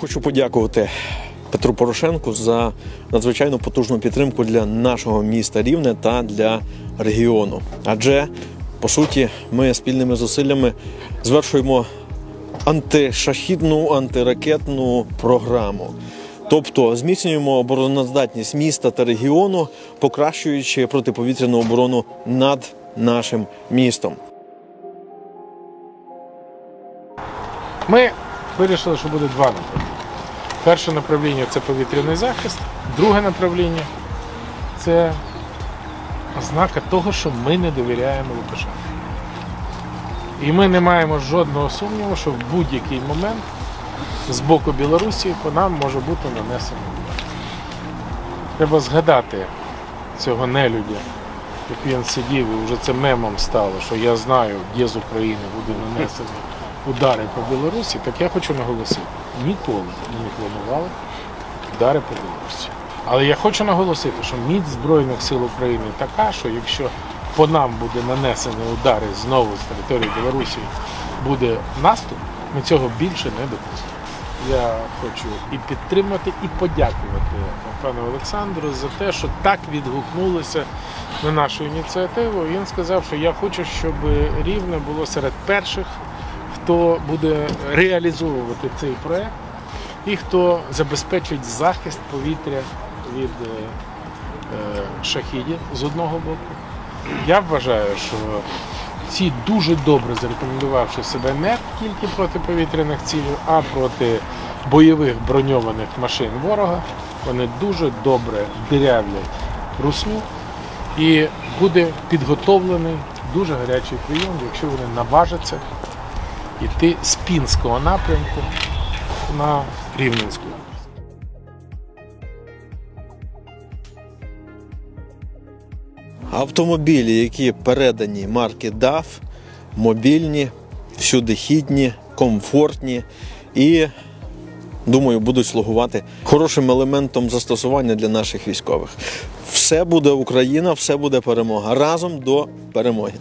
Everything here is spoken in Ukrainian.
Хочу подякувати Петру Порошенку за надзвичайно потужну підтримку для нашого міста Рівне та для регіону. Адже по суті, ми спільними зусиллями звершуємо антишахідну, антиракетну програму. Тобто зміцнюємо обороноздатність міста та регіону, покращуючи протиповітряну оборону над нашим містом. Ми вирішили, що буде два направлення. Перше направлення це повітряний захист, друге направлення це ознака того, що ми не довіряємо Лукашенку. І ми не маємо жодного сумніву, що в будь-який момент з боку Білорусі по нам може бути нанесено. Треба згадати цього нелюдя, як він сидів і вже це мемом стало, що я знаю, де з України буде нанесено удари по Білорусі, так я хочу наголосити, ніколи не планували удари по Білорусі. Але я хочу наголосити, що міць Збройних сил України така, що якщо по нам буде нанесені удари знову з території Білорусі, буде наступ, ми цього більше не допустимо. Я хочу і підтримати, і подякувати пану Олександру за те, що так відгукнулося на нашу ініціативу. Він сказав, що я хочу, щоб Рівне було серед перших, хто буде реалізовувати цей проект і хто забезпечить захист повітря від е, е, шахідів з одного боку. Я вважаю, що ці дуже добре зарекомендувавши себе не тільки проти повітряних цілей, а проти бойових броньованих машин ворога, вони дуже добре дирявлять русню і буде підготовлений дуже гарячий прийом, якщо вони наважаться йти з пінського напрямку на Рівненську. Автомобілі, які передані марки DAF, мобільні, всюдихідні, комфортні і, думаю, будуть слугувати хорошим елементом застосування для наших військових. Все буде Україна, все буде перемога. Разом до перемоги.